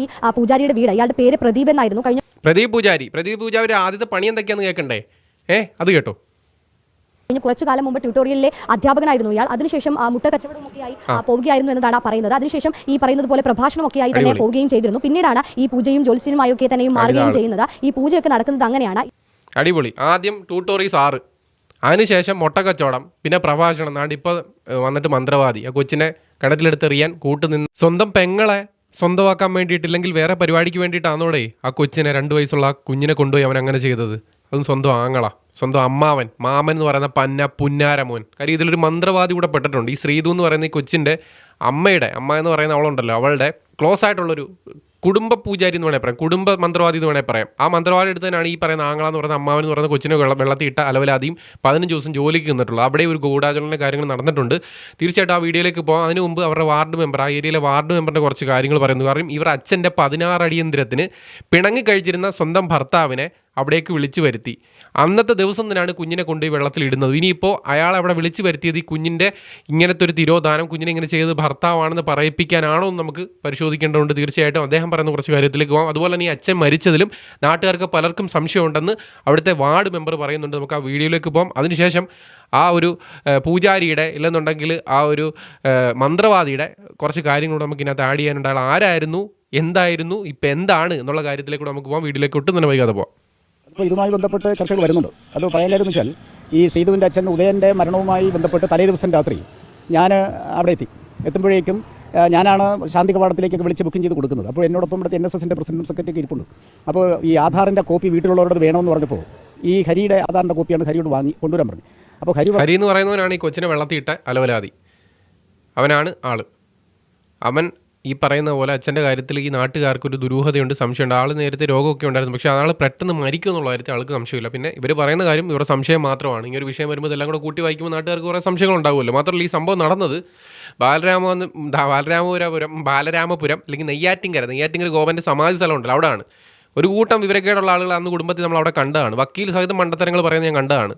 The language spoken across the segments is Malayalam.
ഈ പൂജാരിയുടെ വീട്. ഇയാളുടെ പേര് പ്രദീപ് എന്നായിരുന്നു. കഴിഞ്ഞ പ്രദീപ് പൂജാരി. പ്രദീപ് പൂജാരി ആദ്യത്തെ പണി എന്തൊക്കെയാന്ന് കേൾക്കണ്ടേ? ഏ അത് കേട്ടോ. കഴിഞ്ഞ കുറച്ചു കാലം മുമ്പ് ട്യൂട്ടോറിയലിലെ അധ്യാപകനായിരുന്നു ഇയാൾ. അതിനുശേഷം ആ, മുട്ട കച്ചവടമൊക്കെയായി ആയി പോവുകയായിരുന്നു എന്നതാണ് പറയുന്നത്. അതിനുശേഷം ഈ പറയുന്നത് പോലെ പ്രഭാഷണമൊക്കെയായി തന്നെ പോവുകയും ചെയ്തിരുന്നു. പിന്നീടാണ് ഈ പൂജയും ജ്യോത്സ്യനുമായൊക്കെ തന്നെയും മാറുകയും. ചെയ്യുന്നത്. ഈ പൂജയൊക്കെ നടക്കുന്നത് അങ്ങനെയാണ്. അടിപൊളി. ആദ്യം ട്യൂട്ടോറീസ് ആറ് അതിനുശേഷം മുട്ട കച്ചവടം പിന്നെ പ്രഭാഷണം. നാണ്ട് ഇപ്പോൾ വന്നിട്ട് മന്ത്രവാദി. ആ കൊച്ചിനെ കിണറ്റിലെടുത്തെറിയാൻ കൂട്ടുനിന്ന്. സ്വന്തം പെങ്ങളെ സ്വന്തമാക്കാൻ വേണ്ടിയിട്ടില്ലെങ്കിൽ വേറെ പരിപാടിക്ക് വേണ്ടിയിട്ടാണോടെ ആ കൊച്ചിനെ രണ്ട് വയസ്സുള്ള കുഞ്ഞിനെ കൊണ്ടുപോയി അവൻ അങ്ങനെ ചെയ്തത്. അതും സ്വന്തം ആങ്ങള സ്വന്തം അമ്മാവൻ മാമൻ എന്ന് പറയുന്ന പന്ന പുന്നാരമോൻ. കാര്യം ഇതിലൊരു മന്ത്രവാദി കൂടെ പെട്ടിട്ടുണ്ട്. ഈ ശ്രീതു എന്ന് പറയുന്ന ഈ കൊച്ചിന്റെ അമ്മയുടെ അമ്മ എന്ന് പറയുന്ന അവളുണ്ടല്ലോ അവളുടെ ക്ലോസ് ആയിട്ടുള്ളൊരു കുടുംബ പൂജാരി എന്ന് വേണേൽ പറയാം. കുടുംബ മന്ത്രവാദി എന്ന് വേണേൽ പറയാം. ആ മന്ത്രവാദി എടുത്തതിനാണ് ഈ പറയുന്ന ആങ്ങള എന്ന് പറയുന്ന അമ്മാവൻ എന്ന് പറയുന്ന കൊച്ചിനെ വെള്ള വെള്ളത്തിൽ ഇട്ട അലവലാതിയും പതിനഞ്ച് ദിവസം ജോലിക്ക് നിന്നിട്ടുള്ളൂ അവിടെ ഒരു ഗൂഢാചരണ കാര്യങ്ങൾ നടന്നിട്ടുണ്ട്. തീർച്ചയായിട്ടും ആ വീഡിയോയിലേക്ക് പോകാം. അതിന് മുമ്പ് അവരുടെ വാർഡ് മെമ്പർ ആ ഏരിയയിലെ വാർഡ് മെമ്പറിന്റെ കുറച്ച് കാര്യങ്ങൾ പറയുന്നു. കാരണം ഇവർ അച്ഛന്റെ പതിനാറ് അടിയന്തരത്തിന് പിണങ്ങി കഴിച്ചിരുന്ന സ്വന്തം ഭർത്താവിനെ അവിടേക്ക് വിളിച്ചു വരുത്തി. അന്നത്തെ ദിവസം തന്നെയാണ് കുഞ്ഞിനെ കൊണ്ടുപോയി വെള്ളത്തിൽ ഇടുന്നത്. ഇനിയിപ്പോൾ അയാൾ അവിടെ വിളിച്ചു വരുത്തിയത് ഈ കുഞ്ഞിന്റെ ഇങ്ങനത്തെ ഒരു തിരോധാനം കുഞ്ഞിനെ ഇങ്ങനെ ചെയ്തത് ഭർത്താവാണെന്ന് പറയിപ്പിക്കാനാണോ എന്ന് നമുക്ക് പരിശോധിക്കേണ്ടതുണ്ട് തീർച്ചയായിട്ടും. അദ്ദേഹം പറയുന്ന കുറച്ച് കാര്യത്തിലേക്ക് പോകാം അതുപോലെ തന്നെ ഈ അച്ഛൻ മരിച്ചതിലും നാട്ടുകാർക്ക് പലർക്കും സംശയമുണ്ടെന്ന് അവിടുത്തെ വാർഡ് മെമ്പർ പറയുന്നുണ്ട്. നമുക്ക് ആ വീഡിയോയിലേക്ക് പോകാം അതിനുശേഷം ആ ഒരു പൂജാരിയുടെ ഇല്ലെന്നുണ്ടെങ്കിൽ ആ ഒരു മന്ത്രവാദിയുടെ കുറച്ച് കാര്യങ്ങളോട് നമുക്ക് ഇതിനകത്ത് ആഡ് ചെയ്യാനുണ്ട്. ആരായിരുന്നു? എന്തായിരുന്നു? ഇപ്പം എന്താണ്? എന്നുള്ള കാര്യത്തിലേക്ക് നമുക്ക് പോകാം വീട്ടിലേക്ക് ഒട്ടും തന്നെ വൈകാതെ പോകാം അപ്പോൾ ഇതുമായി ബന്ധപ്പെട്ട് ചർച്ചകൾ വരുന്നുണ്ട്. അത് പറയാനായിരുന്നു വെച്ചാൽ ഈ സീതുവിന്റെ അച്ഛൻ ഉദയന്റെ മരണവുമായി ബന്ധപ്പെട്ട് തലേ ദിവസം രാത്രി ഞാൻ അവിടെ എത്തി. എത്തുമ്പോഴേക്കും ഞാനാണ് ശാന്തി കവാടത്തിലേക്കൊക്കെ വിളിച്ച് ബുക്കിംഗ് ചെയ്ത് കൊടുക്കുന്നത്. അപ്പോൾ എന്നോടൊപ്പം ഇവിടുത്തെ എൻ എസ് എസിന്റെ പ്രസിഡന്റും സെക്രട്ടറിയൊക്കെ ഇരിപ്പുണ്ട്. അപ്പോൾ ഈ ആധാറിന്റെ കോപ്പി വീട്ടിലുള്ളവരോട് വേണമെന്ന് പറഞ്ഞപ്പോൾ ഈ ഹരിയുടെ ആധാറിന്റെ കോപ്പിയാണ് ഹരിയോട് വാങ്ങി കൊണ്ടുവരാൻ പറഞ്ഞു അപ്പോൾ ഹരി ഹരി എന്ന് പറയുന്നവനാണ് ഈ കൊച്ചിനെ വെള്ളത്തിയിട്ട അലവലാതി. അവനാണ് ആൾ. അവൻ ഈ പറയുന്ന പോലെ അച്ഛന്റെ കാര്യത്തിൽ ഈ നാട്ടുകാർക്കൊരു ദുരൂഹതയുണ്ട് സംശയമുണ്ട്. ആൾ നേരത്തെ രോഗമൊക്കെ ഉണ്ടായിരുന്നു. പക്ഷേ ആൾ പെട്ടെന്ന് മരിക്കും എന്നുള്ള കാര്യത്തിൽ ആൾക്ക് സംശയമില്ല. പിന്നെ ഇവർ പറയുന്ന കാര്യം ഇവരുടെ സംശയം മാത്രമാണ്. ഈ ഒരു വിഷയം വരുമ്പോൾ എല്ലാം കൂടെ കൂട്ടി വായിക്കുമ്പോൾ നാട്ടുകാർക്ക് കുറേ സംശയങ്ങൾ ഉണ്ടാവുമല്ലോ. മാത്രമല്ല ഈ സംഭവം നടന്നത് ബാലരാമ ബാലരാമപുരം ബാലരാമപുരം അല്ലെങ്കിൽ നെയ്യാറ്റിങ്കര നെയ്യാറ്റിങ്കര ഗോപന്റെ സമാധി സ്ഥലം ഉണ്ടല്ലോ അവിടെയാണ് ഒരു കൂട്ടം വിവരക്കേടുള്ള ആളുകൾ അന്ന് കുടുംബത്തിൽ നമ്മൾ അവിടെ കണ്ടതാണ്. വക്കീൽ സഹിതം മണ്ടത്തരങ്ങൾ പറയുന്നത് ഞാൻ കണ്ടതാണ്.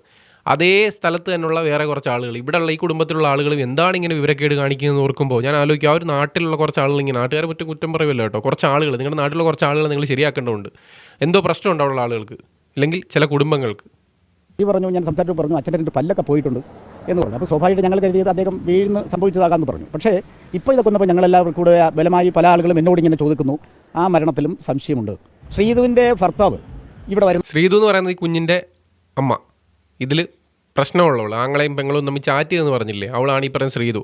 അതേ സ്ഥലത്ത് തന്നെയുള്ള വേറെ കുറച്ച് ആളുകൾ. ഇവിടെയുള്ള ഈ കുടുംബത്തിലുള്ള ആളുകളും എന്താണ് ഇങ്ങനെ വിവരക്കേട് കാണിക്കുന്നത് ഓർക്കുമ്പോൾ ഞാൻ ആലോചിക്കും. ആ ഒരു നാട്ടിലുള്ള കുറച്ച് ആളുകൾ ഇങ്ങനെ നാട്ടുകാരെ പറ്റും കുറ്റം പറയുമല്ലോ കേട്ടോ. കുറച്ച് ആളുകൾ നിങ്ങളുടെ നാട്ടിലുള്ള കുറച്ച് ആളുകൾ നിങ്ങൾ ശരിയാക്കേണ്ടതുണ്ട്. എന്തോ പ്രശ്നമുണ്ട് അവിടെയുള്ള ആളുകൾക്ക്? ഇല്ലെങ്കിൽ ചില കുടുംബങ്ങൾക്ക്? ഈ പറഞ്ഞു ഞാൻ സംസാരിച്ചു പറഞ്ഞു അച്ഛന്റെ രണ്ട് പല്ലൊക്കെ പോയിട്ടുണ്ട് എന്ന് പറഞ്ഞു. അപ്പോൾ സ്വാഭാവികമായിട്ട് ഞങ്ങൾ കരുതിയത് അദ്ദേഹം വീഴുന്ന സംഭവിച്ചതാകാമെന്ന് പറഞ്ഞു. പക്ഷേ ഇപ്പോൾ ഇതൊക്കെ വന്നപ്പോൾ ഞങ്ങളെല്ലാവരും കൂടെ ബലമായി പല ആളുകളും എന്നോട് ഇങ്ങനെ ചോദിക്കുന്നു. ആ മരണത്തിലും സംശയമുണ്ട്. ശ്രീധുവിന്റെ ഭർത്താവ് ഇവിടെ വരുന്നു ശ്രീതു എന്ന് പറയുന്നത് ഈ കുഞ്ഞിന്റെ അമ്മ. ഇതിൽ പ്രശ്നമുള്ളവൾ ആങ്ങളെയും പെങ്ങളും തമ്മിൽ ചാറ്റ് എന്ന് പറഞ്ഞില്ലേ? അവളാണ് ഈ പറയുന്ന ശ്രീതു.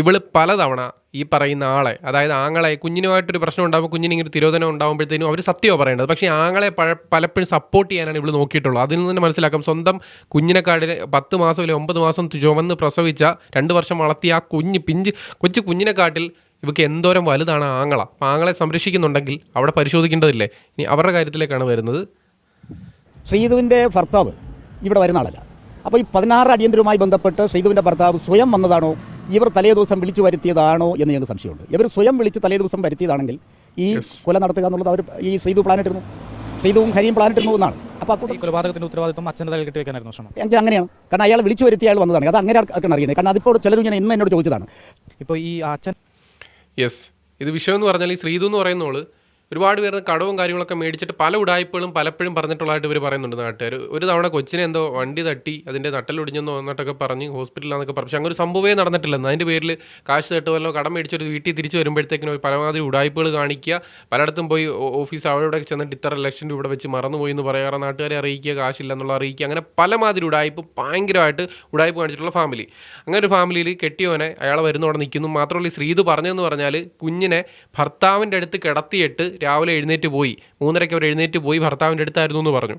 ഇവൾ പലതവണ ഈ പറയുന്ന ആളെ അതായത് ആങ്ങളെ കുഞ്ഞിനുമായിട്ടൊരു പ്രശ്നം ഉണ്ടാകുമ്പോൾ കുഞ്ഞിന് ഇങ്ങനെ തിരോധനം ഉണ്ടാകുമ്പോഴത്തേനും അവർ സത്യമാണ് പറയേണ്ടത്. പക്ഷേ ആങ്ങളെ പഴ പലപ്പോഴും സപ്പോർട്ട് ചെയ്യാനാണ് ഇവൾ നോക്കിയിട്ടുള്ളത്. അതിൽ നിന്ന് മനസ്സിലാക്കാം സ്വന്തം കുഞ്ഞിനെക്കാടിൽ പത്ത് മാസം അല്ലെങ്കിൽ ഒമ്പത് മാസം ചുമന്ന് പ്രസവിച്ച രണ്ട് വർഷം വളർത്തിയ ആ കുഞ്ഞ് പിഞ്ച് കൊച്ചു കുഞ്ഞിനെക്കാട്ടിൽ ഇവക്ക് എന്തോരം വലുതാണ് ആങ്ങള. അപ്പം ആങ്ങളെ സംരക്ഷിക്കുന്നുണ്ടെങ്കിൽ അവിടെ പരിശോധിക്കേണ്ടതില്ലേ? ഇനി അവരുടെ കാര്യത്തിലേക്കാണ് വരുന്നത്. ശ്രീതുവിന്റെ ഭർത്താവ് ഇവിടെ വരുന്ന ആളല്ല. അപ്പോൾ ഈ പതിനാറ് അടിയന്തരവുമായി ബന്ധപ്പെട്ട് ശ്രീധുവിന്റെ ഭർത്താവ് സ്വയം വന്നതാണോ? ഇവർ തലേ ദിവസം വിളിച്ചു വരുത്തിയതാണോ എന്ന് ഞങ്ങൾക്ക് സംശയമുണ്ട്. ഇവർ സ്വയം വിളിച്ച് തലേ ദിവസം വരുത്തിയതാണെങ്കിൽ ഈ കൊല നടത്തുക എന്നുള്ളത് അവർ ഈ ശ്രീധു പ്ലാനിട്ടിരുന്നു. ശ്രീധുവും ഹരിയും പ്ലാനിട്ടിരുന്നു എന്നാണ്. അപ്പോൾ കൊലപാതകത്തിന്റെ ഉത്തരവാദിത്വം അച്ഛന്റെ തലയിൽ കെട്ടി വെക്കാനായിരുന്നു ശ്രമം. എനിക്ക് അങ്ങനെയാണ്. കാരണം അയാൾ വിളിച്ചു വരുത്തിയ അയാൾ വന്നതാണ്. അത് അങ്ങനെ ആർക്കാണ് അറിയുന്നത്? കാരണം അതിപ്പോൾ ചിലരും ഞാൻ ഇന്ന് എന്നോട് ചോദിച്ചതാണ്. ഇപ്പോൾ ഈ അച്ഛൻ യെസ് ഇത് വിഷയം എന്ന് പറഞ്ഞാൽ ഈ ശ്രീതു എന്ന് പറയുന്നോൾ ഒരുപാട് പേര് കടവും കാര്യങ്ങളൊക്കെ മേടിച്ചിട്ട് പല ഉടായ്പകളും പലപ്പോഴും പറഞ്ഞിട്ടുള്ളതായിട്ട് ഇവർ പറയുന്നുണ്ട് നാട്ടുകാർ ഒരു തവണ കൊച്ചിനെ എന്തോ വണ്ടി തട്ടി അതിന്റെ നട്ടലൊടിഞ്ഞെന്നോ എന്നിട്ടൊക്കെ പറഞ്ഞ് ഹോസ്പിറ്റലിലാണെന്നൊക്കെ പറഞ്ഞു പക്ഷെ അങ്ങനെ ഒരു സംഭവമേ നടന്നിട്ടില്ലെന്ന്. അതിന്റെ പേരിൽ കാശ് തട്ട് വല്ലോ കടം മേടിച്ചൊരു വീട്ടിൽ തിരിച്ചു വരുമ്പോഴത്തേക്കിനും ഒരു പരമാവധി ഉടായ്പകൾ കാണിക്കുക. പലയിടത്തും പോയി ഓഫീസ് അവിടെ ചെന്നിട്ട് ഇത്ര ലക്ഷം രൂപ വെച്ച് മറന്നുപോയി എന്ന് പറയാറ് നാട്ടുകാരെ അറിയിക്കുക കാശില്ല എന്നുള്ള അറിയിക്കുക. അങ്ങനെ പലമാതിരി ഉടായ്പ ഭയങ്കരമായിട്ട് ഉടായ്പ കാണിച്ചിട്ടുള്ള ഫാമിലി. അങ്ങനെ ഒരു ഫാമിലിയിൽ കെട്ടിയോനെ അയാൾ വരുന്നവിടെ നിൽക്കുന്നു മാത്രമല്ല ശ്രീത് പറഞ്ഞതെന്ന് പറഞ്ഞാൽ കുഞ്ഞിനെ ഭർത്താവിന്റെ അടുത്ത് കിടത്തിയിട്ട് രാവിലെ എഴുന്നേറ്റ് പോയി മൂന്നരയ്ക്ക് അവർ എഴുന്നേറ്റ് പോയി ഭർത്താവിന്റെ അടുത്തായിരുന്നു എന്ന് പറഞ്ഞു.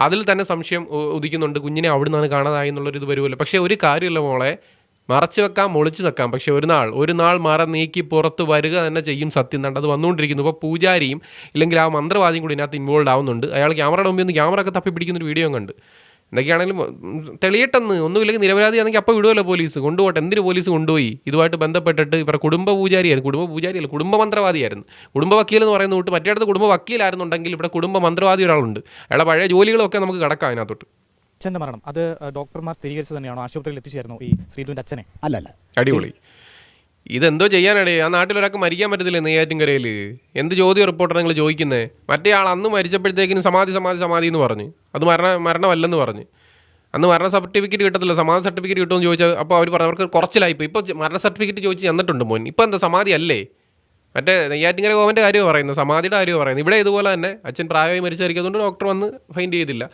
അതിൽ തന്നെ സംശയം ഉദിക്കുന്നുണ്ട് കുഞ്ഞിനെ അവിടെ നിന്നാണ് കാണാതായി എന്നുള്ളൊരു ഇത് വരുമല്ലോ. പക്ഷേ ഒരു കാര്യമില്ല മോളെ മറച്ചു വെക്കാം ഒളിച്ചു വെക്കാം. പക്ഷെ ഒരു നാൾ ഒരു നാൾ മറ നീക്കി പുറത്ത് വരിക തന്നെ ചെയ്യും സത്യം. കണ്ട് അത് വന്നുകൊണ്ടിരിക്കുന്നു. ഇപ്പോൾ പൂജാരിയും ഇല്ലെങ്കിൽ ആ മന്ത്രവാദിയും കൂടി ഇതിനകത്ത് ഇൻവോൾവ് ആവുന്നുണ്ട്. അയാൾ ക്യാമറയുടെ മുമ്പിൽ നിന്ന് ക്യാമറ ഒക്കെ തപ്പി പിടിക്കുന്ന ഒരു വീഡിയോ കണ്ട്. എന്തൊക്കെയാണെങ്കിലും തെളിയിട്ടെന്ന്. ഒന്നുമില്ലെങ്കിൽ നിരപരാധിയാണെങ്കിൽ അപ്പോൾ വിടുമല്ലോ പോലീസ്. കൊണ്ടുപോട്ടെ എന്തിന് പോലീസ് കൊണ്ടുപോയി? ഇതുമായിട്ട് ബന്ധപ്പെട്ടിട്ട് ഇവരുടെ കുടുംബ പൂജാരിയായിരുന്നു കുടുംബ പൂജാരിയല്ല കുടുംബ മന്ത്രവാദിയായിരുന്നു. കുടുംബ വക്കീൽ എന്ന് പറയുന്ന കൂട്ട് മറ്റേടത്ത് കുടുംബ വക്കീലായിരുന്നുണ്ടെങ്കിൽ ഇവിടെ കുടുംബ മന്ത്രവാദി ഒരാളുണ്ട്. അയാളെ പഴയ ജോലികളൊക്കെ നമുക്ക് കിടക്കാം അതിനകത്തോട്ട്. അച്ഛന്റെ മരണം. അത് ഡോക്ടർമാർ സ്ഥിരീകരിച്ചു തന്നെയാണോ? ആശുപത്രിയിൽ എത്തിച്ചേരുന്നു ഈ ശ്രീധുവിന്റെ അച്ഛനെ? അല്ല അല്ല അടിപൊളി ഇതെന്തോ ചെയ്യാനാടേ? ആ നാട്ടിൽ ഒരാൾക്ക് മരിക്കാൻ പറ്റത്തില്ല നെയ്യാറ്റിൻകരയിൽ എന്ത് ചോദ്യം റിപ്പോർട്ടർ നിങ്ങൾ ചോദിക്കുന്നത് മറ്റേ ആൾ അന്ന് മരിച്ചപ്പോഴത്തേക്കിനും സമാധി സമാധി സമാധി എന്ന് പറഞ്ഞ്. അത് മരണ മരണമല്ലെന്ന് പറഞ്ഞ്. അന്ന് മരണ സർട്ടിഫിക്കറ്റ് കിട്ടത്തില്ല. സമാധി സർട്ടിഫിക്കറ്റ് കിട്ടുമെന്ന് ചോദിച്ചാൽ അപ്പോൾ അവർ പറഞ്ഞു അവർക്ക് കുറച്ചിലായിപ്പോൾ ഇപ്പോൾ മരണ സർട്ടിഫിക്കറ്റ് ചോദിച്ച് തന്നിട്ടുണ്ട് മോൻ. ഇപ്പോൾ എന്താ സമാധി അല്ലേ? മറ്റേ നെയ്യാറ്റിൻകര ഗോവന്റെ കാര്യമാണ് പറയുന്നത് സമാധിയുടെ കാര്യമാണ് പറയുന്നത് ഇവിടെ ഇതുപോലെ തന്നെ അച്ഛൻ പ്രായമായി മരിച്ചായിരിക്കുന്നതുകൊണ്ട് ഡോക്ടർ വന്ന് ഫൈൻഡ് ചെയ്തില്ല.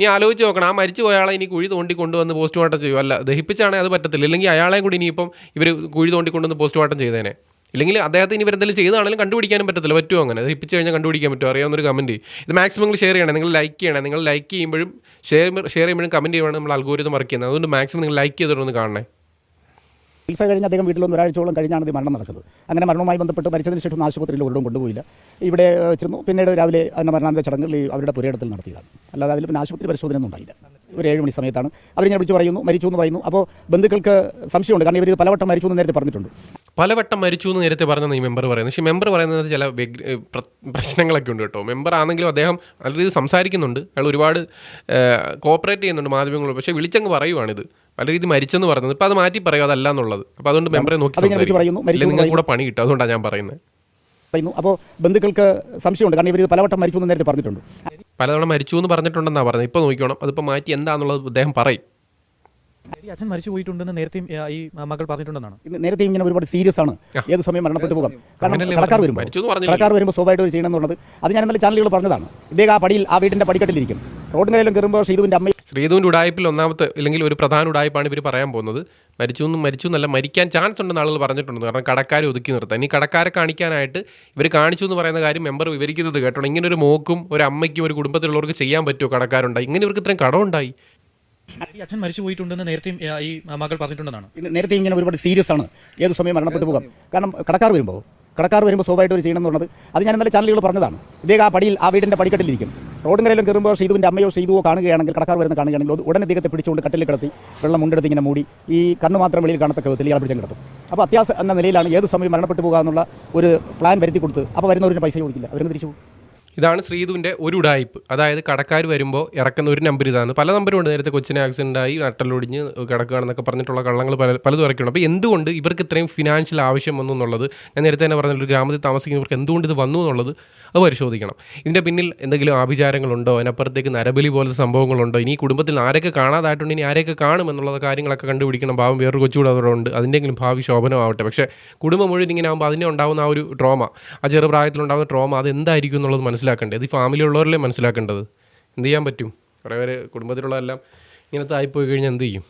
ഇനി ആലോചിച്ച് നോക്കണം. ആ മരിച്ചു പോയ ആളെ ഇനി കുഴി തോണ്ടി കൊണ്ടുവന്ന് പോസ്റ്റ്മോർട്ടം ചെയ്യും. അല്ല ദഹിപ്പിച്ചാണെങ്കിൽ അത് പറ്റത്തില്ല. ഇല്ലെങ്കിൽ അയാളെ കൂടി ഇനിയിപ്പം ഇവർ കുഴി തോണ്ടി കൊണ്ടുവന്ന് പോസ്റ്റ്മോർട്ടം ചെയ്തേനെ. ഇല്ലെങ്കിൽ അദ്ദേഹത്തിന് ഇനി ഇവരെന്തെങ്കിലും ചെയ്താണെങ്കിലും കണ്ടുപിടിക്കാനും പറ്റത്തില്ല. പറ്റുമോ അങ്ങനെ? ദഹിപ്പിച്ച് കഴിഞ്ഞാൽ കണ്ടുപിടിക്കാൻ പറ്റുമോ? അറിയാവുന്നൊരു കമന്റ് ഇത് മാക്സിമം നിങ്ങൾ ഷെയർ ചെയ്യണം. നിങ്ങൾ ലൈക്ക് ചെയ്യണം. നിങ്ങൾ ലൈക്ക് ചെയ്യുമ്പോഴും ഷെയർ ഷെയർ ചെയ്യുമ്പോഴും കമന്റ് ചെയ്യുമ്പോഴാണ് നമ്മൾ അൽഗോരിതം വർക്ക് ചെയ്യുന്നത്. അതുകൊണ്ട് മാക്സിമം നിങ്ങൾ ലൈക്ക് ചെയ്തിട്ടൊന്ന് കാണണേ. ചികിത്സ കഴിഞ്ഞ് അദ്ദേഹം വീട്ടിൽ വന്ന് ഒരാഴ്ചയോളം കഴിഞ്ഞാണ് ഇത് മരണം നടക്കുന്നത്. അങ്ങനെ മരണവുമായി ബന്ധപ്പെട്ട് മരിച്ചതിന് ശേഷം ആശുപത്രിയിൽ ഒരിടവും കൊണ്ടുപോയില്ല. ഇവിടെ വെച്ചിരുന്നു പിന്നീട് രാവിലെ അതിന്റെ മരണാനന്ത ചടങ്ങുകൾ അവരുടെ പുരയിടത്തിൽ നടത്തിയതാണ്. അല്ലാതെ അതിൽ പിന്നെ ആശുപത്രി പരിശോധന ഒന്നും ഉണ്ടായില്ല. ഒരു ഏഴ് മണി സമയത്താണ്. അവരിങ്ങനെ വിളിച്ച് പറയുന്നു മരിച്ചു എന്ന് പറയുന്നു. അപ്പോൾ ബന്ധുക്കൾക്ക് സംശയമുണ്ട്. കാരണം ഇവർ പലവട്ടം മരിച്ചു എന്ന് നേരത്തെ പറഞ്ഞിട്ടുണ്ട്. പലവട്ടം മരിച്ചു എന്ന് നേരത്തെ പറഞ്ഞ ഈ മെമ്പർ പറയുന്നത് പക്ഷേ മെമ്പർ പറയുന്നത് ചില പ്രശ്നങ്ങളൊക്കെ ഉണ്ട് കേട്ടോ. മെമ്പർ ആണെങ്കിലും അദ്ദേഹം നല്ല രീതിയിൽ സംസാരിക്കുന്നുണ്ട്. അയാൾ ഒരുപാട് കോപ്പറേറ്റ് ചെയ്യുന്നുണ്ട് മാധ്യമങ്ങളോട്. പക്ഷേ വിളിച്ചങ്ങ് പറയുവാണിത്. പല രീതി മരിച്ചെന്ന് പറയുന്നത് ഇപ്പോൾ അത് മാറ്റി പറയും അതല്ല എന്നുള്ളത്. അപ്പോൾ അതുകൊണ്ട് മെമ്പറെ നോക്കി നിങ്ങൾക്ക് കൂടെ പണി കിട്ടും. അതുകൊണ്ടാണ് ഞാൻ പറയുന്നത്. പറയുന്നു. അപ്പോൾ ബന്ധുക്കൾക്ക് സംശയമുണ്ട്. കാരണം ഇവർ പലവട്ടം മരിച്ചു എന്ന് നേരത്തെ പറഞ്ഞിട്ടുണ്ട്. പലതവണ മരിച്ചു എന്ന് പറഞ്ഞിട്ടുണ്ടെന്നാണ് പറഞ്ഞത്. ഇപ്പോൾ നോക്കിക്കോണം. അതിപ്പോൾ മാറ്റി എന്താണെന്നുള്ളത് അദ്ദേഹം പറയും. അച്ഛൻ മരിച്ചു പോയിട്ടുണ്ടെന്ന് നേരത്തെ ഈ മകൾ പറഞ്ഞിട്ടുണ്ടെന്നാണ്? നേരത്തെ ഇങ്ങനെ ഒരുപാട് സീരിയസ് ആണ്. ഏത് സമയം മരണപ്പെട്ടു പോകാം? കാരണം കടക്കാർ വരുമ്പോൾ കടക്കാർ വരുമ്പോൾ സ്വാഭാവികമായിട്ട് ഒരു ചെയ്യണം എന്നുള്ളത് അത് ഞാൻ ഇന്നലെ ചാനലുകൾ പറഞ്ഞതാണ്. ഇദ്ദേഹം ആ പടിയിൽ ആ വീടിന്റെ പടിക്കെട്ടിലിരിക്കും റോഡിനെല്ലാം കയറുമ്പോൾ ശ്രീധുവിന്റെ അമ്മ ശ്രീധുവിന്റെ ഉടായ്പിൽ ഒന്നാമത്തെ അല്ലെങ്കിൽ ഒരു പ്രധാന ഉടായ്പാണ് ഇവർ പറയാൻ പോകുന്നത്. മരിച്ചു എന്നും മരിച്ചു നല്ല മരിക്കാൻ ചാൻസ് ഉണ്ടെന്ന് ആളുകൾ പറഞ്ഞിട്ടുണ്ട്. കാരണം കടക്കാരെ ഒതുക്കി നിർത്താൻ. ഇനി കടക്കാരെ കാണിക്കാനായിട്ട് ഇവർ കാണിച്ചു എന്ന് പറയുന്ന കാര്യം മെമ്പർ വിവരിക്കുന്നത് കേട്ടോ ഇങ്ങനെ ഒരു മോക്കും ഒരു അമ്മയ്ക്കും ഒരു കുടുംബത്തിലുള്ളവർക്ക് ചെയ്യാൻ പറ്റുമോ കടക്കാരുണ്ടായി? ഇങ്ങനെ ഇവർക്ക് ഇത്രയും കടമുണ്ടായി അച്ഛൻ മരിച്ചു പോയിട്ടുണ്ടെന്ന് നേരത്തെയും ഈ മകൾ പറഞ്ഞിട്ടുണ്ടെന്നാണ്? നേരത്തെ ഇങ്ങനെ ഒരുപാട് സീരിയസ് ആണ്. ഏത് സമയം മരണപ്പെട്ടു പോകാം. കാരണം കടക്കാർ വരുമ്പോൾ കടക്കാർ വരുമ്പോൾ സ്വാഭാവികമായിട്ട് ഒരു ചെയ്യണം എന്നുള്ളത് അത് ഞാൻ ഇന്നലെ ചാനലുകൾ പറഞ്ഞതാണ്. ഇദ്ദേഹം ആ പടിയിൽ ആ വീടിന്റെ പടിക്കെട്ടിലിരിക്കും റോഡിനെല്ലാം കയറുമ്പോൾ ഷീതുവിന്റെ അമ്മയോ ഷീതുവോ കാണുകയാണെങ്കിൽ കടക്കാർ വരുന്ന കാണുകയാണെങ്കിൽ ഉടനെ ദീകത്തെ പിടിച്ചുകൊണ്ട് കട്ടിൽ കിടത്തി വെള്ളം മുണ്ടെടുത്ത് ഇങ്ങനെ മൂടി ഈ കണ്ണ് മാത്രം വെളിയിൽ കാണത്തക്ക വിധത്തിൽ ഇയാൾ പിടിച്ചു കിടത്തും. അപ്പോൾ അത്യാവശ്യം എന്ന നിലയിലാണ് ഏത് സമയം മരണപ്പെട്ടു പോകുക എന്നുള്ള ഒരു പ്ലാൻ വരുത്തി കൊടുത്ത് അപ്പോൾ വരുന്നവരിന് പൈസ കൊടുക്കില്ല അവരൊന്ന് തിരിച്ചു പോകും? ഇതാണ് ശ്രീധുവിന്റെ ഒരു ഉടായ്പ്. അതായത് കടക്കാർ വരുമ്പോൾ ഇറക്കുന്ന ഒരു നമ്പർ ഇതാണ്. പല നമ്പരും ഉണ്ട്. നേരത്തെ കൊച്ചിന് ആക്സിഡന്റ് ആയി നട്ടലൊടിഞ്ഞ് കിടക്കുകയാണെന്നൊക്കെ പറഞ്ഞിട്ടുള്ള കള്ളങ്ങൾ പല പലതും ഇറക്കിയുണ്ട് അപ്പോൾ എന്തുകൊണ്ട് ഇവർക്ക് ഇത്രയും ഫിനാൻഷ്യൽ ആവശ്യം വന്നു എന്നുള്ളത് ഞാൻ നേരത്തെ തന്നെ പറഞ്ഞ ഒരു ഗ്രാമത്തിൽ താമസിക്കുന്നവർക്ക് എന്തുകൊണ്ട് ഇത് വന്നു എന്നുള്ളത് അത് പരിശോധിക്കണം. ഇതിന്റെ പിന്നിൽ എന്തെങ്കിലും ആഭിചാരങ്ങളുണ്ടോ? അതിനപ്പുറത്തേക്ക് നരബലി പോലത്തെ സംഭവങ്ങളുണ്ടോ? ഇനി കുടുംബത്തിൽ ആരൊക്കെ കാണാതായിട്ടുണ്ട്? ഇനി ആരെയൊക്കെ കാണും എന്നുള്ള കാര്യങ്ങളൊക്കെ കണ്ടുപിടിക്കണം. ഭാവം വേറൊരു കൊച്ചുകൂടെ അവിടെ ഉണ്ട് അതിന്റെങ്കിലും ഭാവി ശോഭനമാവട്ടെ. പക്ഷേ കുടുംബം മുഴുവൻ ഇങ്ങനെ ആകുമ്പോൾ അതിനെ ഉണ്ടാകുന്ന ആ ഒരു ട്രോമ ആ ചെറുപ്രായത്തിലുണ്ടാകുന്ന ട്രോമ അത് എന്തായിരിക്കും എന്നുള്ളത് മനസ്സിലാക്കേണ്ടത് ഇത് ഈ ഫാമിലിയുള്ളവരല്ലേ മനസ്സിലാക്കേണ്ടത്? എന്ത് ചെയ്യാൻ പറ്റും? കുറേ പേര് കുടുംബത്തിലുള്ളതെല്ലാം ഇങ്ങനത്തെ ആയിപ്പോയി കഴിഞ്ഞാൽ എന്ത് ചെയ്യും?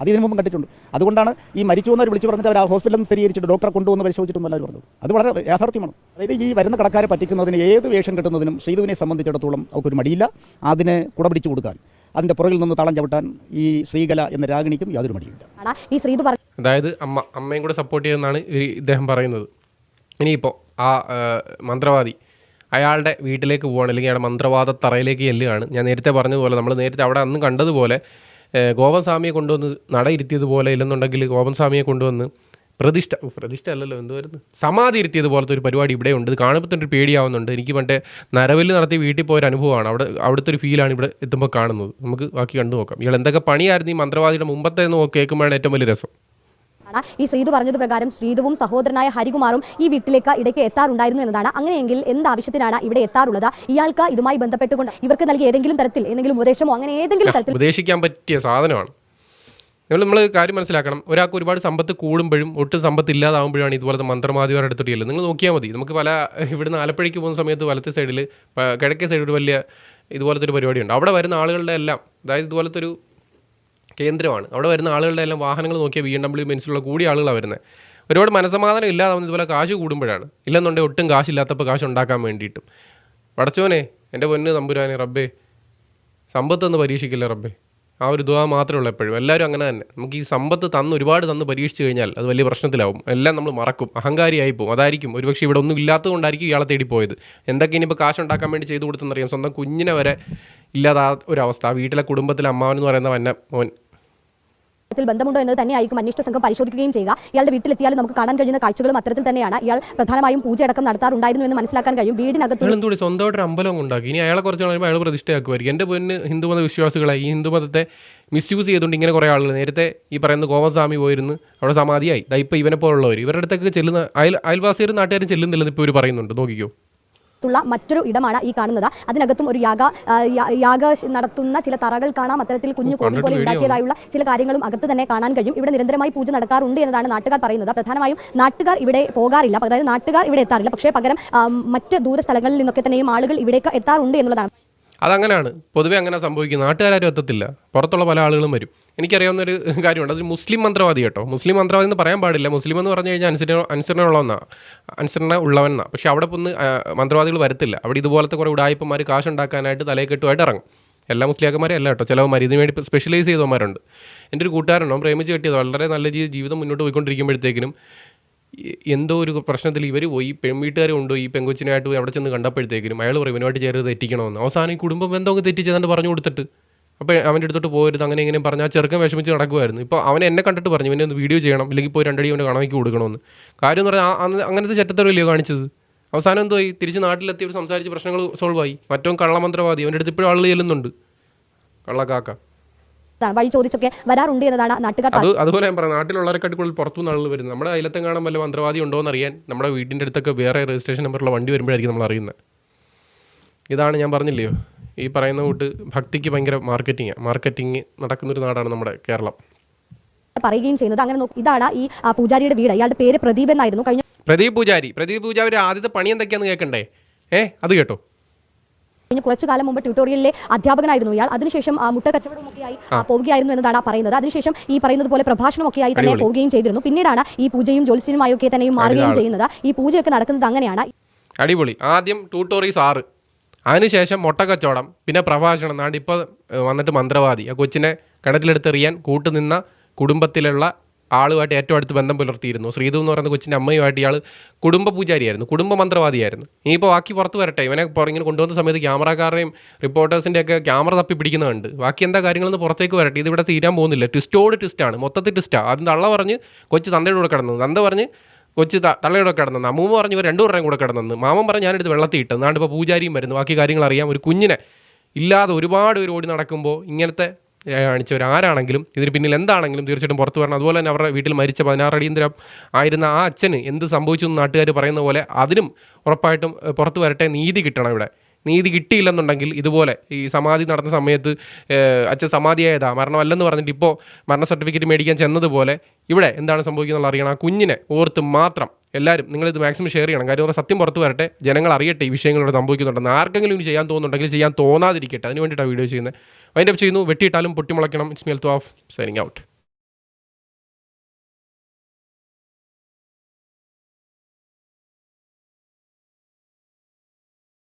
അത് ഇതിനു മുമ്പ് കണ്ടിട്ടുണ്ട്. അതുകൊണ്ടാണ് ഈ മരിച്ചു എന്നവർ വിളിച്ചു പറഞ്ഞിട്ട് അവർ ആ ഹോസ്പിറ്റലിൽ നിന്ന് സ്ഥിരീകരിച്ചിട്ട് ഡോക്ടറെ കൊണ്ടുവന്ന് പരിശോധിച്ചിട്ടും എല്ലാവരും പറഞ്ഞു. അത് വളരെ യാഥാർത്ഥ്യമാണ്. അതായത് ഈ വരുന്ന കടക്കാരെ പറ്റിക്കുന്നതിന് ഏത് വേഷം കിട്ടുന്നതിനും ശ്രീധുവിനെ സംബന്ധിച്ചിടത്തോളം അവർക്കൊരു മടിയില്ല. അതിന് കുടപിടിച്ചു കൊടുക്കാൻ അതിന്റെ പുറകിൽ നിന്ന് തളം ചവിട്ടാൻ ഈ ശ്രീകല എന്ന രാഗിണിക്കും യാതൊരു മടിയില്ല ആണ് ഈ ശ്രീതു പറഞ്ഞു അതായത് അമ്മ അമ്മയും കൂടെ സപ്പോർട്ട് ചെയ്യുന്നതാണ് ഇദ്ദേഹം പറയുന്നത്. ഇനിയിപ്പോൾ ആ, മന്ത്രവാദി അയാളുടെ വീട്ടിലേക്ക് പോവാണ് അല്ലെങ്കിൽ അയാളുടെ മന്ത്രവാദ തറയിലേക്ക് ചെല്ലുകയാണ്. ഞാൻ നേരത്തെ പറഞ്ഞതുപോലെ നമ്മൾ നേരത്തെ അവിടെ അന്ന് കണ്ടതുപോലെ ഗോപൻസ്വാമിയെ കൊണ്ടുവന്ന് നടയിരുത്തിയതുപോലെ ഇല്ലെന്നുണ്ടെങ്കിൽ ഗോപൻസ്വാമിയെ കൊണ്ടുവന്ന് പ്രതിഷ്ഠ പ്രതിഷ്ഠ അല്ലല്ലോ എന്തുവായിരുന്നു? സമാധി ഇരുത്തിയതുപോലത്തെ ഒരു പരിപാടി ഇവിടെ ഉണ്ട്. ഇത് കാണുമ്പോൾ തന്നെ ഒരു പേടിയാവുന്നുണ്ട്. എനിക്ക് പണ്ടേ നരവൽ നടത്തി വീട്ടിൽ പോയൊരു അനുഭവമാണ്. അവിടെ അവിടുത്തെ ഒരു ഫീലാണ് ഇവിടെ എത്തുമ്പോൾ കാണുന്നത്. നമുക്ക് ബാക്കി കണ്ടു നോക്കാം. ഇയാൾ എന്തൊക്കെ പണിയായിരുന്നു ഈ മന്ത്രവാദിയുടെ മുമ്പത്തെ നോക്കി കേൾക്കുമ്പോഴാണ് ഏറ്റവും വലിയ രസം. ആണ്. ഈ ശ്രീതു പറഞ്ഞത് പ്രകാരം ശ്രീതുവും സഹോദരനായ ഹരികുമാറും ഈ വീട്ടിലേക്ക് ഇടയ്ക്ക് എത്താറുണ്ടായിരുന്നു എന്നതാണ്. അങ്ങനെയെങ്കിൽ എന്ത് ആവശ്യത്തിനാണ് ഇവിടെ എത്താറുള്ളത്? ഇയാൾക്ക് ഇതുമായി ബന്ധപ്പെട്ടുകൊണ്ട് ഇവർക്ക് നൽകിയ ഏതെങ്കിലും തരത്തിൽ എന്തെങ്കിലും ഉപദേശമോ അങ്ങനെ ഏതെങ്കിലും തരത്തിൽ ഉപദേശിക്കാൻ പറ്റിയ സാധനമാണ്. നമ്മൾ നമ്മൾ കാര്യം മനസ്സിലാക്കണം. ഒരാൾക്ക് ഒരുപാട് സമ്പത്ത് കൂടുമ്പോഴും ഒട്ടും സമ്പത്ത് ഇല്ലാതാവുമ്പോഴാണ് ഇതുപോലത്തെ മന്ത്രമാദിമാരുടെ അടുത്തോട്ട് ചെല്ലുന്നത്. നിങ്ങൾ നോക്കിയാൽ മതി. നമുക്ക് പല ഇവിടുന്ന് ആലപ്പുഴയ്ക്ക് പോകുന്ന സമയത്ത് വലത്തെ സൈഡിൽ കിഴക്കേ സൈഡിൽ ഒരു വലിയ ഇതുപോലത്തെ ഒരു പരിപാടിയുണ്ട്. അവിടെ വരുന്ന ആളുകളുടെ എല്ലാം അതായത് ഇതുപോലത്തെ ഒരു കേന്ദ്രമാണ്. അവിടെ വരുന്ന ആളുകളുടെ എല്ലാം വാഹനങ്ങൾ നോക്കിയാൽ ബി എം ഡബ്ല്യു ബെൻസിലുള്ള കൂടിയ ആളുകളാണ് വരുന്നത് ഒരുപാട് മനസമാധാനം ഇല്ലാതാവുന്ന ഇതുപോലെ കാശ് കൂടുമ്പോഴാണ്. ഇല്ലെന്നുണ്ടെങ്കിൽ ഒട്ടും കാശില്ലാത്തപ്പോൾ കാശ് ഉണ്ടാക്കാൻ വേണ്ടിയിട്ടും. പടച്ചോനെ എന്റെ പൊന്ന് തമ്പുരാനെ റബ്ബേ. സമ്പത്തൊന്ന് പരീക്ഷിക്കില്ല റബ്ബേ? ആ ഒരു ദുവാ മാത്രമേ ഉള്ളൂ എപ്പോഴും. എല്ലാവരും അങ്ങനെ തന്നെ. നമുക്ക് ഈ സമ്പത്ത് തന്ന് ഒരുപാട് തന്ന് പരീക്ഷിച്ച് കഴിഞ്ഞാൽ അത് വലിയ പ്രശ്നത്തിലാവും. എല്ലാം നമ്മൾ മറക്കും. അഹങ്കാരിയായി പോകും അതായിരിക്കും. ഒരുപക്ഷെ ഇവിടെ ഒന്നും ഇല്ലാത്തതുകൊണ്ടായിരിക്കും ഇയാളെ തേടി പോയത്. എന്തൊക്കെ ഇനിയിപ്പോൾ കാശ് ഉണ്ടാക്കാൻ വേണ്ടി ചെയ്തു കൊടുത്തെന്നറിയാം. സ്വന്തം കുഞ്ഞിനെ വരെ ഇല്ലാതെ ആ ഒരു ആ വീട്ടിലെ കുടുംബത്തിലെ അമ്മാവൻ എന്ന് പറയുന്ന വന്ന മോൻ. ത്തിൽ ബന്ധമുണ്ടോ എന്ന് തന്നെയായിരിക്കും അന്വേഷണ സംഘം പരിശോധിക്കുകയും ചെയ്യുക. ഇയാളുടെ വീട്ടിലെത്തിയാലും നമുക്ക് കാണാൻ കഴിയുന്ന കാഴ്ചകളും അത്തരത്തിൽ തന്നെയാണ്. ഇയാൾ പ്രധാനമായും പൂജയടക്കം നടത്താറുണ്ടായിരുന്നു എന്ന് മനസ്സിലാക്കാൻ കഴിയും. വീടിനകത്ത് എന്തുകൂടി സ്വന്തമായിട്ട് അമ്പലം ഉണ്ടാക്കി ഇനി അയാളെ കുറച്ച് കഴിയുമ്പോൾ അയാൾ പ്രതിഷ്ഠയാക്കുമായിരിക്കും. എന്റെ പൊന്ന് ഹിന്ദുമത വിശ്വാസികളെ ഈ ഹിന്ദുമതത്തെ മിസ്യൂസ് ചെയ്തുകൊണ്ട് ഇങ്ങനെ കുറേ ആളുകൾ. നേരത്തെ ഈ പറയുന്ന ഗോമസ്വാമി പോയിരുന്നു. അവിടെ സമാധിയായി. ഇപ്പോൾ ഇവനെ പോലുള്ളവർ ഇവരുടെ അടുത്തൊക്കെ ചെല്ലുന്ന അയൽ അയൽവാസികളും നാട്ടുകാരും ചെല്ലുന്നില്ലെന്ന് ഇപ്പോൾ ഇവർ പറയുന്നുണ്ട്. നോക്കിക്കോ. ുള്ള മറ്റൊരു ഇടമാണ് ഈ കാണുന്നത്. അതിനകത്തും ഒരു യാഗ യാഗ നടത്തുന്ന ചില തറകൾ കാണാം. അത്തരത്തിൽ കുഞ്ഞു കോഴി പോലെ. ഉണ്ടാക്കിയതായുള്ള ചില കാര്യങ്ങളും അകത്ത് തന്നെ കാണാൻ കഴിയും. ഇവിടെ നിരന്തരമായി പൂജ നടക്കാറുണ്ട് എന്നതാണ് നാട്ടുകാർ പറയുന്നത്. പ്രധാനമായും നാട്ടുകാർ ഇവിടെ പോകാറില്ല. അതായത് നാട്ടുകാർ ഇവിടെ എത്താറില്ല. പക്ഷേ പകരം മറ്റ് ദൂര സ്ഥലങ്ങളിൽ നിന്നൊക്കെ തന്നെയും ആളുകൾ ഇവിടേക്ക് എത്താറുണ്ട് എന്നുള്ളതാണ്. അതങ്ങനെയാണ് പൊതുവേ അങ്ങനെ സംഭവിക്കുന്നത് നാട്ടുകാരും എത്തത്തില്ല. പുറത്തുള്ള പല ആളുകളും വരും. എനിക്കറിയാവുന്ന ഒരു കാര്യമുണ്ട്. അതൊരു മുസ്ലിം മന്ത്രവാദി കേട്ടോ. മുസ്ലിം മന്ത്രവാദി എന്ന് പറയാൻ പാടില്ല. മുസ്ലിം എന്ന് പറഞ്ഞു കഴിഞ്ഞാൽ അനുസരണ അനുസരണ ഉള്ളവന്നാണ് അനുസരണ ഉള്ളവനാണ് പക്ഷെ അവിടെ ഒന്ന് മന്ത്രവാദികൾ വരത്തില്ല. അവിടെ ഇതുപോലത്തെ കുറേ ഉടായ്പന്മാർ കാശുണ്ടാക്കാനായിട്ട് തലയെക്കെട്ടുമായിട്ട് ഇറങ്ങും. എല്ലാ മുസ്ലിയാക്കന്മാരും അല്ല കേട്ടോ. ചിലവന്മാർ ഇതിനു വേണ്ടി സ്പെഷ്യലൈസ് ചെയ്തവന്മാരുണ്ട്. എന്റെ ഒരു കൂട്ടുകാരനോ പ്രേമിച്ച് കെട്ടിയത്. വളരെ നല്ല രീതിയിൽ ജീവിതം മുന്നോട്ട് പോയിക്കൊണ്ടിരിക്കുമ്പോഴത്തേക്കിനും എന്തോ ഒരു പ്രശ്നത്തിൽ ഇവർ പോയി പെൺവീട്ടുകാരും ഉണ്ടോ ഈ പെങ്കൊച്ചിനായിട്ട് അവിടെ ചെന്ന് കണ്ടപ്പോഴത്തേക്കിനും അയാൾ പറയും ഇവനുമായിട്ട് ചേർത്ത് തെറ്റിക്കണമെന്ന്. അവസാനം ഈ കുടുംബ ബന്ധം അങ്ങ് പറഞ്ഞു കൊടുത്തിട്ട്. അപ്പോൾ അവന്റെ അടുത്തോട്ട് പോരുത് അങ്ങനെ ഇങ്ങനെ പറഞ്ഞാൽ ചെറുക്കം ചെറുക്കൻ വിഷമിച്ച് നടക്കുമായിരുന്നു ഇപ്പോൾ അവൻ എന്നെ കണ്ടിട്ട് പറഞ്ഞു ഇവനെ ഒന്ന് വീഡിയോ ചെയ്യണം ഇല്ലെങ്കിൽ പോയി രണ്ടടി അവന്റെ കണവയ്ക്ക് കൊടുക്കണമെന്ന്. കാര്യം എന്ന് പറഞ്ഞാൽ അങ്ങനത്തെ ചെറ്റത്തരവില്ലയോ കാണിച്ചത്? അവസാനം എന്തോ ആയി? തിരിച്ച് നാട്ടിലെത്തിയവർ സംസാരിച്ച് പ്രശ്നങ്ങൾ സോൾവ് ആയി. മറ്റോ കള്ളമന്ത്രവാദി അവന്റെ അടുത്ത് ഇപ്പോഴും ആളുകൾ ചെല്ലുന്നുണ്ട്. കള്ളക്കാക്ക. വഴി ചോദിച്ചൊക്കെ വരാറുണ്ട് എന്നതാണ് നാട്ടുകാർ അത് അതുപോലെ ഞാൻ പറയാം നാട്ടിലുള്ളവരെക്കാട്ടി കൂടുതൽ പുറത്തുനിന്ന് ആളുകൾ വരുന്നത്. നമ്മുടെ അയലത്തും കാണാൻ വല്ല മന്ത്രവാദി ഉണ്ടോ എന്ന് അറിയാൻ നമ്മുടെ വീടിന്റെ അടുത്തൊക്കെ വേറെ രജിസ്ട്രേഷൻ നമ്പറുള്ള വണ്ടി വരുമ്പോഴായിരിക്കും നമ്മൾ അറിയുന്നത്. ഇതാണ് ഞാൻ പറഞ്ഞില്ലയോ ഈ പറയുന്ന കൂട്ട് ഭക്തിക്ക് ഭയങ്കര മാർക്കറ്റിംഗ് മാർക്കറ്റിംഗ് നടക്കുന്നൊരു നാടാണ് നമ്മുടെ കേരളം. പറയുകയും ചെയ്യുന്നത്. അങ്ങനെ ഇതാണ് ഈ പൂജാരിയുടെ വീട്. ഇയാളുടെ പേര് പ്രദീപ് എന്നായിരുന്നു. കഴിഞ്ഞ പ്രദീപ് പൂജാരി. പ്രദീപ് പൂജാരി ആദ്യത്തെ പണി എന്തൊക്കെയാണെന്ന് കേൾക്കണ്ടേ ഏ അത് കേട്ടോ. കഴിഞ്ഞ കുറച്ചു കാലം മുമ്പ് ട്യൂട്ടോറിയലിലെ അധ്യാപകനായിരുന്നു ഇയാൾ. അതിനുശേഷം ആ, മുട്ട കച്ചവടമൊക്കെയായി പോവുകയായിരുന്നു എന്നതാണ് പറയുന്നത്. അതിനുശേഷം ഈ പറയുന്നത് പോലെ പ്രഭാഷണമൊക്കെയായി തന്നെ പോവുകയും ചെയ്തിരുന്നു. പിന്നീടാണ് ഈ പൂജയും ജോലിസിനുമായി ഒക്കെ തന്നെയും മാറുകയും. ചെയ്യുന്നത്. ഈ പൂജയൊക്കെ നടക്കുന്നത് അങ്ങനെയാണ്. അടിപൊളി. ആദ്യം ട്യൂട്ടോറീസ് ആറ് അതിനുശേഷം മുട്ടക്കച്ചവടം പിന്നെ പ്രഭാഷണം. നാട്ടിപ്പോൾ വന്നിട്ട് മന്ത്രവാദി. ആ കൊച്ചിനെ കിണറ്റിലെടുത്തെറിയാൻ കൂട്ടുനിന്ന കുടുംബത്തിലുള്ള ആളുമായിട്ട് ഏറ്റവും അടുത്ത് ബന്ധം പുലർത്തിയിരുന്നു. ശ്രീധു എന്ന് പറയുന്ന കൊച്ചിന്റെ അമ്മയുമായിട്ട് ഇയാൾ കുടുംബ പൂജാരിയായിരുന്നു. കുടുംബ മന്ത്രവാദിയായിരുന്നു. ഇനിയിപ്പോൾ ബാക്കി പുറത്ത് വരട്ടെ. ഇവനെ പുറങ്ങനെ കൊണ്ടുവന്ന സമയത്ത് ക്യാമറക്കാരുടെയും റിപ്പോർട്ടേഴ്സിന്റെ ഒക്കെ ക്യാമറ തപ്പി പിടിക്കുന്നുണ്ട് ബാക്കി എന്താ കാര്യങ്ങളൊന്ന് പുറത്തേക്ക് വരട്ടെ. ഇത് ഇവിടെ തീരാൻ പോകുന്നില്ല. ട്വിസ്റ്റോട് ട്വിസ്റ്റാണ് മൊത്തത്തിൽ ട്വിസ്റ്റാണ് ആദ്യം തള്ള പറഞ്ഞ് കൊച്ചു തന്തയുടെ കൂടെ കിടന്നു. തന്ത പറഞ്ഞ് കൊച്ചു തള്ളയുടെ കിടന്നു. അമ്മൂമ്മ പറഞ്ഞു ഇവർ രണ്ടുപേരുടെയും കൂടെ കിടന്നു. മാമൻ പറഞ്ഞ് ഞാനെടുത്ത് വെള്ളത്തിൽ ഇട്ടു. എന്നാണ്ട് ഇപ്പോൾ പൂജാരിയും വരുന്നു ബാക്കി കാര്യങ്ങൾ അറിയാം. ഒരു കുഞ്ഞിനെ ഇല്ലാതെ ഒരുപാട് പേര് ഓടി നടക്കുമ്പോൾ ഇങ്ങനത്തെ കാണിച്ചവർ ആരാണെങ്കിലും ഇതിന് പിന്നിൽ എന്താണെങ്കിലും തീർച്ചയായിട്ടും പുറത്തു വരണം. അതുപോലെ തന്നെ അവരുടെ വീട്ടിൽ മരിച്ച പതിനാറ് അടിയന്തരം ആയിരുന്ന ആ അച്ഛന് എന്ത് സംഭവിച്ചു എന്ന് നാട്ടുകാർ പറയുന്ന പോലെ അതിനും ഉറപ്പായിട്ടും പുറത്തു വരട്ടെ നീതി കിട്ടണം ഇവിടെ. നീതി കിട്ടിയില്ലെന്നുണ്ടെങ്കിൽ ഇതുപോലെ ഈ സമാധി നടന്ന സമയത്ത് അച്ഛൻ സമാധിയായതാ മരണമല്ലെന്ന് പറഞ്ഞിട്ട് ഇപ്പോൾ മരണ സർട്ടിഫിക്കറ്റ് മേടിക്കാൻ ചെന്നതുപോലെ ഇവിടെ എന്താണ് സംഭവിക്കുന്നത് അറിയണം. ആ കുഞ്ഞിനെ ഓർത്ത് മാത്രം എല്ലാവരും നിങ്ങളിത് മാക്സിമം ഷെയർ ചെയ്യണം. കാര്യം സത്യം പുറത്ത് വരട്ടെ. ജനങ്ങൾ അറിയട്ടെ ഈ വിഷയങ്ങളിലൂടെ സംഭവിക്കുന്നുണ്ടെന്ന്. ആർക്കെങ്കിലും ഇനി ചെയ്യാൻ തോന്നുന്നുണ്ടെങ്കിൽ ചെയ്യാൻ തോന്നാതിരിക്കട്ടെ. അതിന് വേണ്ടിയിട്ടാണ് വീഡിയോ ചെയ്യുന്നത് അതിന്റെ ചെയ്യുന്നു. വെട്ടിയിട്ടാലും പൊട്ടിമുളയ്ക്കണം. It's meal off signing out